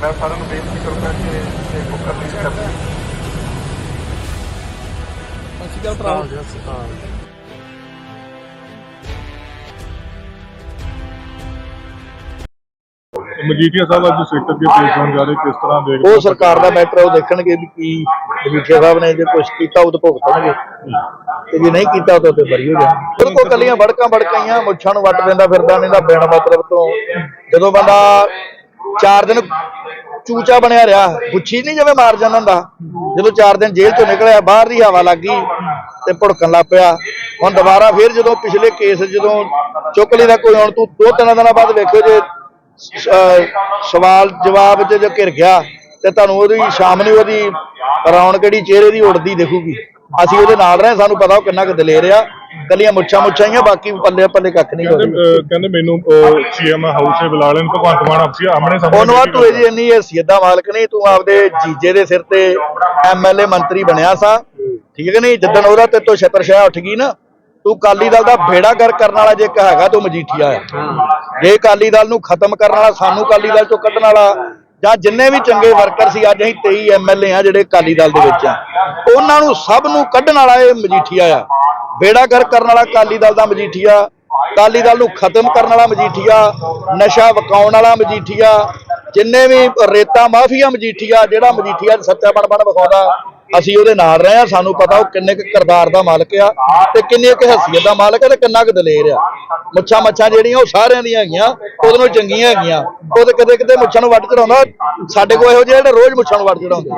ਮੈਂ ਸਾਰਿਆਂ ਨੂੰ ਬੇਨਤੀ ਕਰੂੰਗਾ ਕਿ ਇਹ ਬੁੱਕ ਰਿਲੀਜ਼ ਕਰ ਦਿਓ ਅਸੀਂ ਗੱਲ ਭਰਾ। ਮਜੀਠੀਆ ਸਾਹਿਬ ਅੱਜ ਸੈਕਟਰ ਦੇ ਪੇਸ਼ ਹੋਣ ਜਾ ਰਹੇ ਕਿਸ ਤਰ੍ਹਾਂ ਦੇਖਦੇ ਉਹ ਸਰਕਾਰ ਦਾ ਮੈਟਰ ਉਹ ਦੇਖਣਗੇ ਵੀ ਕੀ ਮਜੀਠੀਆ ਸਾਹਿਬ ਨੇ ਜੇ ਕੁਝ ਕੀਤਾ ਉਹ ਤਾਂ ਭੁਗਤਣਗੇ। ਤੇ ਜੇ ਨਹੀਂ ਕੀਤਾ ਉਹ ਤਾਂ ਉੱਤੇ ਬਰੀ ਹੋ ਜਾਣ ਉਹਦੇ ਕੋਲ ਕੱਲੀਆਂ ਵੜਕਾਂ ਵੜਕਾਈਆਂ ਮੁੱਛਾਂ ਨੂੰ ਵੱਟ ਦਿੰਦਾ ਫਿਰਦਾ ਨਹੀਂ ਦਾ ਬਿਨ ਮਤਲਬ ਤੋਂ। ਜਦੋਂ ਬੰਦਾ ਚਾਰ ਦਿਨ ਚੂਚਾ ਬਣਿਆ ਰਿਹਾ। ਗੁੱਛੀ ਨਹੀਂ ਜਿਵੇਂ ਮਾਰ ਜਾਂਦਾ ਹੁੰਦਾ। ਜਦੋਂ ਚਾਰ ਦਿਨ ਜੇਲ੍ਹ ਤੋਂ ਨਿਕਲਿਆ, ਬਾਹਰ ਦੀ ਹਵਾ ਲੱਗ ਗਈ ਤੇ ਭੁੜਕਣ ਲੱਗ ਪਿਆ। ਹੁਣ ਦੁਬਾਰਾ ਫਿਰ ਜਦੋਂ ਪਿਛਲੇ ਕੇਸ ਜਦੋਂ ਚੁੱਕ ਲਈ ਕੋਈ ਹੁਣ ਤੂੰ ਦੋ ਤਿੰਨ ਦਿਨਾਂ ਬਾਅਦ ਵੇਖੋ ਜੇ ਸਵਾਲ ਜਵਾਬ ਚ ਜੋ ਘਿਰ ਗਿਆ, ਤੇ ਤੁਹਾਨੂੰ ਉਹਦੀ ਸ਼ਾਮ ਨੂੰ ਉਹਦੀ ਰੌਣਕ ਜਿਹੜੀ ਚਿਹਰੇ ਦੀ ਉੜਦੀ ਦੇਖੂਗੀ। ਅਸੀਂ ਉਹਦੇ ਨਾਲ ਰਹੇ, ਸਾਨੂੰ ਪਤਾ ਉਹ ਕਿੰਨਾ ਕੁ ਦਲੇਰ ਆ। ਕੱਲੀਆਂ ਮੁੱਛਾਂ ਮੁੱਛਾਂ ਹੀ ਆ ਬਾਕੀ ਪੱਲੇ ਪੱਲੇ ਕੱਖ ਨਹੀਂ ਅਹ ਕਹਿੰਦੇ ਮੈਨੂੰ ਸੀਐਮ ਹਾਊਸ 'ਚ ਬੁਲਾ ਲੈਣ ਭਗਵੰਤ ਮਾਨ ਆਪਸੀ ਆਮਣੇ ਸਾਹਮਣੇ ਉਹਨੂੰ ਆ ਬੈਠ ਕੇ ਤੂੰ ਇਹ ਜੀ ਇੰਨੀ ਹੈਸੀਅਤ ਦਾ ਮਾਲਕ ਨਹੀਂ ਤੂੰ ਆਪਦੇ ਜੀਜੇ ਦੇ ਸਿਰ ਤੇ ਐਮਐਲਏ ਮੰਤਰੀ ਬਣਿਆ ਸਾ। ਠੀਕ ਹੈ ਨਹੀਂ? ਜਿੱਦਣ ਉਹਦਾ ਤੇ ਤੋਂ ਛਤਰ ਛਾਇਆ ਉੱਠ ਗਈ ਨਾ ਤੂੰ ਕਾਲੀ ਦਲ ਦਾ ਬੇੜਾ ਕਰ ਕਰਨ ਵਾਲਾ ਜੇ ਇੱਕ ਹੈਗਾ ਤੂੰ ਮਜੀਠੀਆ ਆ। ਜੇ ਕਾਲੀ ਦਲ ਨੂੰ ਖਤਮ ਕਰਨ ਵਾਲਾ ਸਾਨੂੰ ਕਾਲੀ ਦਲ ਚੋਂ ਕੱਢਣ ਵਾਲਾ ਜਾਂ ਜਿੰਨੇ ਵੀ ਚੰਗੇ ਵਰਕਰ ਸੀ ਅੱਜ ਅਸੀਂ 23 ਐਮਐਲਏ ਆ ਜਿਹੜੇ ਕਾਲੀ ਦਲ ਦੇ ਵਿੱਚ ਆ। ਉਹਨਾਂ ਨੂੰ ਸਭ ਨੂੰ ਕੱਢਣ ਵਾਲਾ ਇਹ ਮਜੀਠੀਆ ਆ। ਬੇੜਾ ਕਰ ਕਰਨ ਵਾਲਾ ਕਾਲੀ ਦਲ ਦਾ ਮਜੀਠੀਆ ਕਾਲੀ ਦਲ ਨੂੰ ਖਤਮ ਕਰਨ ਵਾਲਾ ਮਜੀਠੀਆ, ਨਸ਼ਾ ਵਕਾਉਣ ਵਾਲਾ ਮਜੀਠੀਆ, ਜਿੰਨੇ ਵੀ ਰੇਤਾ ਮਾਫੀਆ ਮਜੀਠੀਆ, ਜਿਹੜਾ ਮਜੀਠੀਆ ਸੱਚਾ ਬਣ ਬਣ ਵਿਖਾਉਂਦਾ, ਅਸੀਂ ਉਹਦੇ ਨਾਲ ਰਹੇ ਆ ਸਾਨੂੰ ਪਤਾ ਉਹ ਕਿੰਨੇ ਕੁ ਕਿਰਦਾਰ ਦਾ ਮਾਲਕ ਆ ਤੇ ਕਿੰਨੀ ਕੁ ਹਸੀਅਤ ਦਾ ਮਾਲਕ ਆ ਤੇ ਕਿੰਨਾ ਕੁ ਦਲੇਰ ਆ। ਮੁੱਛਾਂ ਮੱਛਾਂ ਜਿਹੜੀਆਂ ਉਹ ਸਾਰਿਆਂ ਦੀਆਂ ਹੈਗੀਆਂ, ਉਹਦੇ ਨੂੰ ਚੰਗੀਆਂ ਹੈਗੀਆਂ। ਉਹ ਤੇ ਕਦੇ ਕਦੇ ਮੁੱਛਾਂ ਨੂੰ ਵੱਢ ਚੜਾਉਂਦਾ ਸਾਡੇ ਕੋਲ ਇਹੋ ਜਿਹੇ ਜਿਹੜੇ ਰੋਜ਼ ਮੁੱਛਾਂ ਨੂੰ ਵੱਢ ਚੜਾਉਂਦੇ